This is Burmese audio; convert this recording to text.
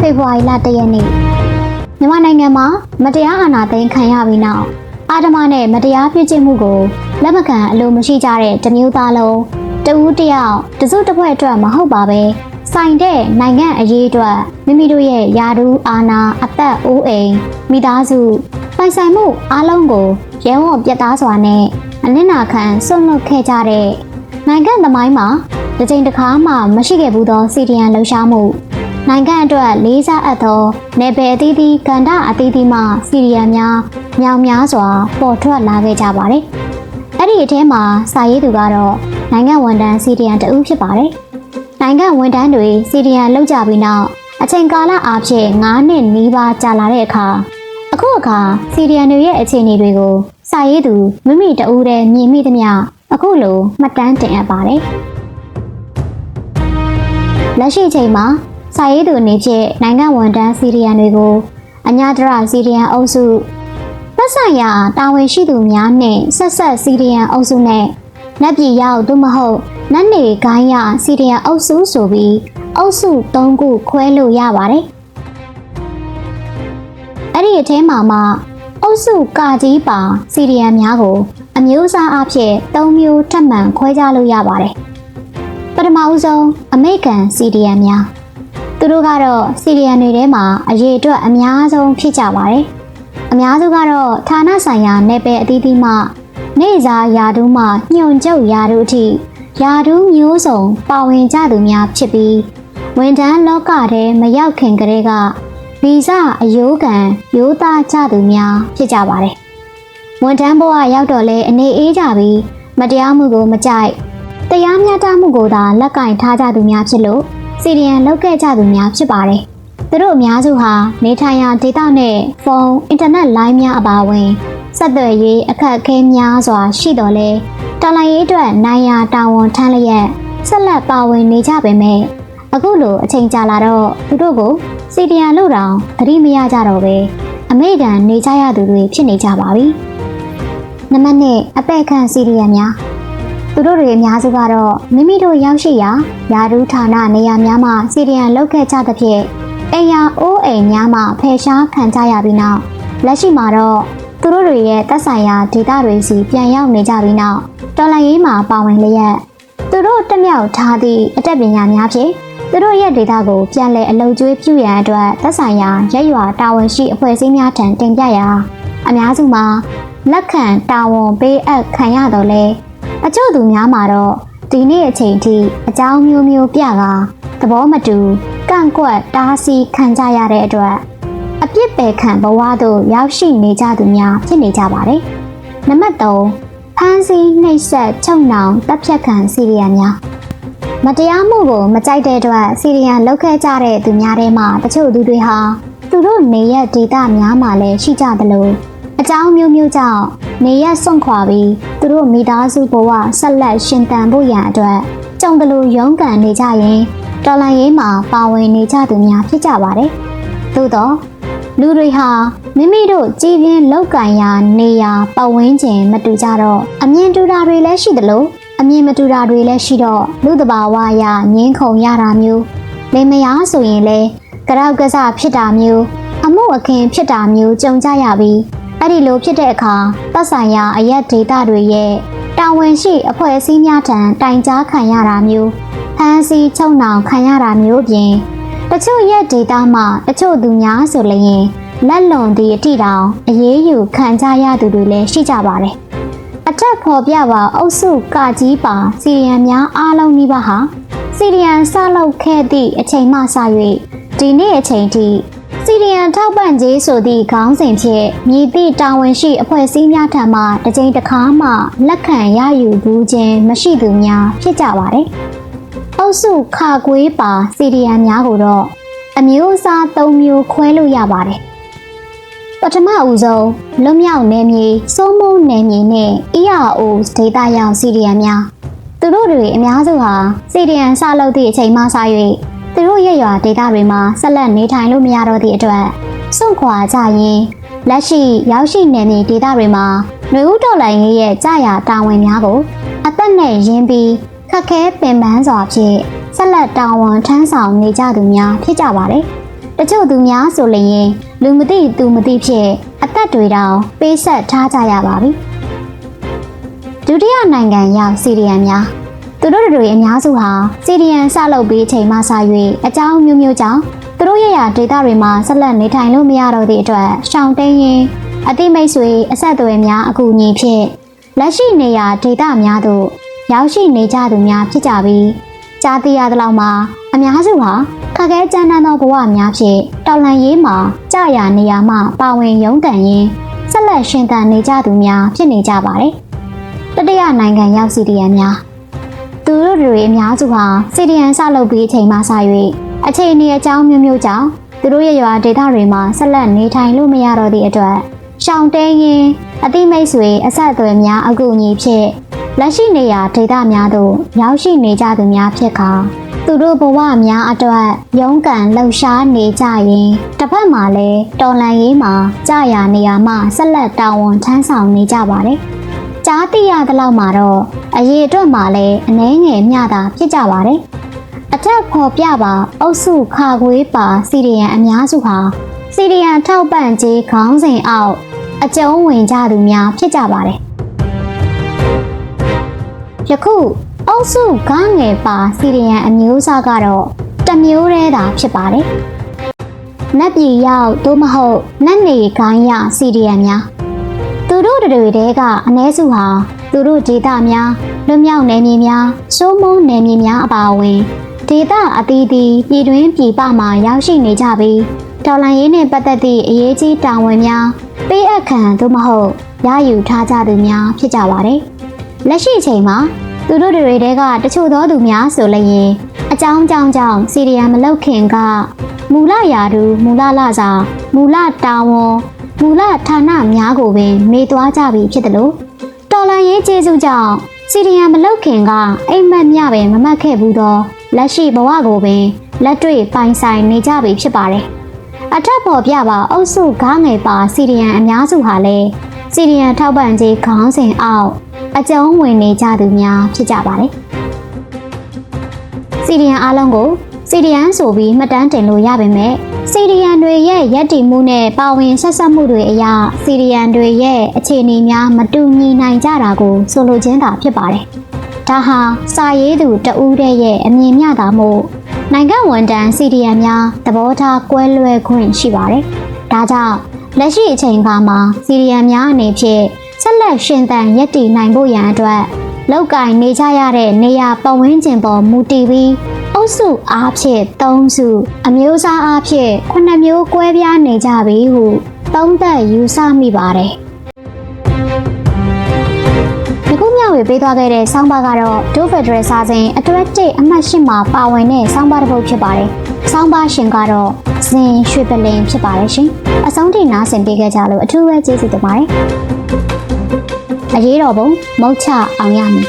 ဖေဖော်ဝါရီလ၁ရက်နေ့မြန်မာနိုင်ငံမှာမတရားအာဏာသိမ်းခံရပြီးနောက်အာဓမနဲ့မတရားပြုကျင့်မှုကိုလက်မခံအလိုမရှိကြတဲ့တမျိုးသားလုံးတဦးတယောက်တစုတစ်ဖွဲ့အတွက်မဟုတ်ပါပဲဆိုင်တဲ့နိုင်ငံအရေးအတွက်မိမိတို့ရဲ့ယာဒူးအာဏာအသက်အိုးအိမ်မိသားစုပိုင်ဆိုင်မှုအားလုံးကိုရဲဝံ့ပြတ်သားစွာနဲ့အနစ်နာခံဆွန့်လွတ်ခဲ့ကြတဲ့နိုင်ငံသမိုင်းမှာတစ်ချိန်တစ်ခါမှမရှိခဲ့ဘူးသောစီဒီယန်လှူရှားမှု နိုင်ငံအတွက်လေးစားအပ်သောနယ်ပယ်အသီးသီးကန္တာအသီးသီးမှစီဒီယန်များမြောင်များစွာပေါ်ထွက်လာခဲ့ကြပါတယ်။အဲ့ဒီအထဲမှာစာရေးသူကတော့နိုင်ငံဝန်ထမ်းစီဒီယန်တဦးဖြစ်ပါတယ်။နိုင်ငံဝန်ထမ်းတွေစီဒီယန်လောက်ကြပြီးနောက်အချိန်ကာလအားဖြင့်9နှစ်နီးပါးကြာလာတဲ့အခါအခုအခါစီဒီယန်တွေရဲ့အခြေအနေတွေကိုစာရေးသူမိမိတဦးတည်းမြင်မိသမျှအခုလိုမှတ်တမ်းတင်အပ်ပါတယ်။လက်ရှိချိန်မှာ စာရေးသူအနေဖြင့်နိုင်ငံဝန်ထမ်းစီဒီယန်တွေကိုအညာတရစီဒီယန်အုပ်စုသက်ဆိုင်ရာတာဝန်ရှိသူများနဲ့ဆက်ဆက်စီဒီယန်အုပ်စုနဲ့နက်ပြည်ရောက်သို့မဟုတ်နတ်နေကိုင်းရစီဒီယန်အုပ်စုဆိုပြီးအုပ်စု၃ခုခွဲလို့ရပါတယ်။အဲ့ဒီအထဲမှာမှအုပ်စုကကြီးပါ စီဒီယန်များကို အမျိုးအစားအဖြစ်၃မျိုးထပ်မံခွဲခြားလို့ရပါတယ်။ပထမဦးဆုံးအမေရိကန်စီဒီယန်များ သူတို့ကတော့စီရီယန်တွေထဲမှာအရေးအတွက်အများဆုံးဖြစ်ကြပါတယ်။အများစုကတော့ဌာနဆိုင်ရာနယ်ပယ်အသီးသီးမှနေစားယာဒူးမှညွန်ကျုပ်ယာဒူးအထိယာဒူးမျိုးစုံပါဝင်ကြသူများဖြစ်ပြီးဝန်ထမ်းလောကထဲမရောက်ခင်ကတည်းကဗီဇအယိုးကန်ရိုးသားကြသူများဖြစ်ကြပါတယ်။ဝန်ထမ်းဘဝရောက်တော့လဲအနေအေးကြပြီးမတရားမှုကိုမကြိုက်တရားမျှတမှုကိုသာလက်ကင်ထားကြသူများဖြစ်လို့ စီရီယန်လောက်ခဲ့ကြသူများဖြစ်ပါတယ်။သူတို့အများစုဟာနေထိုင်ရာဒေသနဲ့ဖုန်းအင်တာနက်လိုင်းများအပါအဝင်ဆက်သွယ်ရေးအခက်အခဲများစွာရှိတော်လဲတော်လိုင်းရေးအတွက်နိုင်ရာတာဝန်ထမ်းလျက်ဆက်လက်ပါဝင်နေကြပေမဲ့အခုလိုအချိန်ကြာလာတော့သူတို့ကိုစီရီယန်လို့တောင်သတိမရကြတော့ပဲအမေရိကန်နေကြရသူတွေဖြစ်နေကြပါပြီ။နံပါတ်1အပဲ့ခန့်စီရီယန်များ သူတို့တွေအများစုကတော့မိမိတို့ရောက်ရှိရာယာဒူးဌာနနေရာများမှာစီရီယန်လောက်ခဲ့ကြသဖြင့်အိမ်ယာအိုးအိမ်များမှာဖယ်ရှားခံကြရပြီးနောက်လက်ရှိမှာတော့သူတို့တွေရဲ့သက်ဆိုင်ရာဒေသတွေစီပြန်ရောက်နေကြပြီးနောက်တော်လိုင်းရေးမှာပါဝင်လျက်သူတို့တက်မြောက်ထားသည့်အတက်ပညာများဖြင့်သူတို့ရဲ့ဒေတာကိုပြန်လည်အလုပ်ကျွေးပြုရန်အတွက်သက်ဆိုင်ရာရက်ရွာတာဝန်ရှိအဖွဲ့အစည်းများထံတင်ပြရာအများစုမှာလက်ခံတာဝန်ပေးအပ်ခံရတော့လဲ အချို့သူများမှာတော့ဒီနေ့အချိန်ထိအကြောင်းမျိုးမျိုးပြကသဘောမတူကန့်ကွက်တားဆီးခံကြရတဲ့အတွက်အပြစ်ပယ်ခံဘဝသို့ရောက်ရှိနေကြသူများဖြစ်နေကြပါတယ်။နံပါတ်3ဖမ်းဆီးနှိပ်စက်ချုပ်နှောင်တပ်ဖြတ်ခံစီရီယန်များမတရားမှုကိုမကြိုက်တဲ့အတွက်စီရီယန်လောက်ခဲ့ကြတဲ့သူများထဲမှာတချို့သူတွေဟာသူတို့နေရဒေသများမှာလည်းရှိကြသလို အကြောင်းမျိုးမျိုးကြောင့်နေရစွန့်ခွာပြီးသူတို့မိသားစုဘဝဆက်လက်ရှင်သန်ဖို့ရန်အတွက်ကြုံတယ်လို့ရုန်းကန်နေကြရင်တော်လန်ရေးမှာပါဝင်နေကြသူများဖြစ်ကြပါတယ်။သို့တော့လူတွေဟာမိမိတို့ကြည်ပြင်းလောက်ကန်ရာနေရာပတ်ဝန်းကျင်မတူကြတော့အမြင်တူတာတွေလည်းရှိသလိုအမြင်မတူတာတွေလည်းရှိတော့လူတဘာဝအရငင်းခုန်ရတာမျိုးလေမယားဆိုရင်လည်းကြောက်ကစားဖြစ်တာမျိုးအမှုအခင်းဖြစ်တာမျိုးကြုံကြရပြီး အဲ့ဒီလိုဖြစ်တဲ့အခါသက်ဆိုင်ရာအရက်ဒေတာတွေရဲ့တာဝန်ရှိအဖွဲ့အစည်းများထံတိုင်ကြားခံရတာမျိုးဖမ်းဆီးချုပ်နှောင်ခံရတာမျိုးပြင်တချို့ရက်ဒေတာမှတချို့သူများဆိုလျင်လက်လွန်သည့်အထိတောင်အရေးယူခံကြရသူတွေလည်းရှိကြပါတယ်အထက်ဖော်ပြပါအုပ်စုကကြီးပါစီရီယန်များအားလုံးနှိပါဟာစီရီယန်ဆလုပ်ခဲ့သည့်အချိန်မှစ၍ဒီနေ့အချိန်ထိ စီရီယန်ထောက်ပံ့ခြင်းဆိုသည့်ခေါင်းစဉ်ဖြင့်မြည်သည့်တာဝန်ရှိအဖွဲ့အစည်းများထံမှတစ်ကြိမ်တစ်ခါမှလက်ခံရယူဘူးခြင်းမရှိသူများဖြစ်ကြပါတယ်။အုပ်စုခါကွေးပါစီရီယန်များကိုတော့အမျိုးအစား၃မျိုးခွဲလို့ရပါတယ်။ပထမဦးဆုံးလွတ်မြောက်နယ်မြေစိုးမိုးနယ်မြေနဲ့ ERO ဒေတာရောင်စီရီယန်များသူတို့တွေအများစုဟာစီရီယန်စလုပ်သည့်အချိန်မှစ၍ သူတို့ရဲ့ရွာဒေတာတွေမှာဆက်လက်နေထိုင်လို့မရတော့သည့်အတွက်စွန့်ခွာကြရင်လက်ရှိရောက်ရှိနေမည်ဒေတာတွေမှာနှွေဦးတော်လိုင်းရဲ့ကြာရတာဝန်များကို အသက်နဲ့ရင်းပြီးခက်ခဲပင်ပန်းစွာဖြင့်ဆက်လက်တာဝန်ထမ်းဆောင်နေကြသူများဖြစ်ကြပါတယ်။တတချို့သူများဆိုလျင်လူမသိသူမသိဖြစ်အသက်တွေတောင်ပေးဆက်ထားကြရပါပြီဒုတိယနိုင်ငံရောက်စီရီယန်များ သူတို့တွေအများစုဟာစီရီယန်စလုပ်ပြီးချိန်မှစ၍အကြောင်းမျိုးမျိုးကြောင့်သူတို့ရရဒေတာတွေမှာဆက်လက်နေထိုင်လို့မရတော့သည့်အတွက်ရှောင်တိန်ရင်အတိမိတ်ဆွေအဆက်အသွယ်များအကူအညီဖြင့်လက်ရှိနေရာဒေတာများသို့ရောက်ရှိနေကြသူများဖြစ်ကြပြီးကြားသိရသလောက်မှာအများစုဟာခက်ခဲကြမ်းတမ်းသောဘဝများဖြင့်တော်လန်ရေးမှာကြာရနေရာမှပါဝင်ရုန်းကန်ရင်းဆက်လက်ရှင်သန်နေကြသူများဖြစ်နေကြပါတယ်။တတိယနိုင်ငံရောက်စီဒီယန်များ သူတို့တွေအများစုဟာစီဒီယန်စလုပ်ပြီးအချိန်မှစ၍အခြေအနေအကြောင်းမျိုးမျိုးကြောင့်သူတို့ရဲ့ရွာဒေသတွေမှာဆက်လက်နေထိုင်လို့မရတော့သည့်အတွက်ရှောင်တဲရင်အတိမိတ်ဆွေအဆက်အသွယ်များအကူအညီဖြင့်လက်ရှိနေရာဒေသများသို့ရောက်ရှိနေကြသူများဖြစ်ကာသူတို့ဘဝများအတွက်ရုန်းကန်လှုပ်ရှားနေကြရင်တစ်ဖက်မှာလည်းတော်လန်ရေးမှာကြာရနေရာမှဆက်လက်တာဝန်ထမ်းဆောင်နေကြပါတယ်။ ကြားသိရသလောက်မှာတော့အရေးအတွက်မှာလည်းအနှဲငယ်မျှတာဖြစ်ကြပါတယ်။အထက်ဖော်ပြပါအုပ်စုခါခွေးပါစီရီယန်အများစုဟာစီရီယန်ထောက်ပံ့ခြင်းခေါင်းစဉ်အောက်အကျုံးဝင်ကြသူများဖြစ်ကြပါတယ်။ယခုအုပ်စုဂငယ်ပါစီရီယန်အမျိုးအစားကတော့တစ်မျိုးတည်းသာဖြစ်ပါတယ်။နတ်ပြည်ရောက်သို့မဟုတ်နတ်နေခိုင်းရစီရီယန်များသူ တို့တွေတဲကအ ਨੇ စုဟာသူတို့ဒေတာများလွတ်မြောက်နယ်မြေများစိုးမိုးနယ်မြေများအပါအဝင်ဒေတာအသီးသီးပြည်တွင်းပြည်ပမှာရောက်ရှိနေကြပြီးဒေါ်လာရေးနဲ့ပတ်သက်သည့်အရေးကြီးတာဝန်များပေးအပ်ခံသို့မဟုတ်ရယူထားကြသူများဖြစ်ကြပါတယ်။လက်ရှိအချိန်မှာသူတို့တွေတဲကတချို့သောသူများဆိုလျင်အကြောင်းကြောင့်ကြောင့်စီရီယံမလောက်ခင်ကမူလယာတူမူလလစာမူလတာဝန် မူလဌာနများကိုပင်မေ့သွားကြပြီဖြစ်တယ်လို့တော်လန်ရေးကျေးဇူးကြောင့်စီရီယံမလောက်ခင်ကအိမ်မက်မြပင်မမှတ်ခဲ့ဘူးသောလက်ရှိဘဝကိုပင်လက်တွေ့ပိုင်ဆိုင်နေကြပြီဖြစ်ပါတယ်အထက်ပေါ်ပြပါအုပ်စုကားငယ်ပါစီရီယံအများစုဟာလည်းစီရီယံထောက်ပံ့ခြင်းခေါင်းစဉ်အောက်အကျုံးဝင်နေကြသူများဖြစ်ကြပါတယ်စီရီယံအားလုံးကို စီရီယံဆိုပြီးမှတ်တမ်းတင်လို့ရပါမယ်စီရီယံတွေရဲ့ရက်တည်မှုနဲ့ပါဝင်ဆက်ဆက်မှုတွေအရစီရီယံတွေရဲ့အခြေအနေများမတူညီနိုင်ကြတာကိုဆိုလိုခြင်းသာဖြစ်ပါတယ်ဒါဟာစာရေးသူတဦးတည်းရဲ့အမြင်မျှတာမို့နိုင်ငံဝန်တန်းစီရီယံများသဘောထားကွဲလွဲခွင့်ရှိပါတယ်ဒါကြောင့်လက်ရှိအချိန်အခါမှာစီရီယံများအနေဖြင့်ဆက်လက်ရှင်သန်ရည်တည်နိုင်ဖို့ရန်အတွက်လောက်ကင်နေကြရတဲ့နေရာပတ်ဝန်းကျင်ပေါ်မူတည်ပြီးအု ပ်စုအားဖြင့်၃စု အမျိုးအစားအားဖြင့်9မျိုးကွဲပြားနေကြပြီဟုသုံးသပ်ယူဆမိပါတယ်ဒီခုမျှဝေပေးသွားခဲ့တဲ့ဆောင်းပါးကတော့ဒိုဖက်ဒရယ်စာစဉ်အတွက်1အမှတ်8မှာပါဝင်တဲ့ဆောင်းပါးတစ်ပုဒ်ဖြစ်ပါတယ်။ဆောင်းပါးရှင်ကတော့ဇင်ရွှေပလင်ဖြစ်ပါတယ်ရှင်။အဆုံးထိနားဆင်ပေးခဲ့ကြလို့အထူးပဲကျေးဇူးတင်ပါတယ်။အရေးတော်ပုံမုတ်ချအောင်ရမည်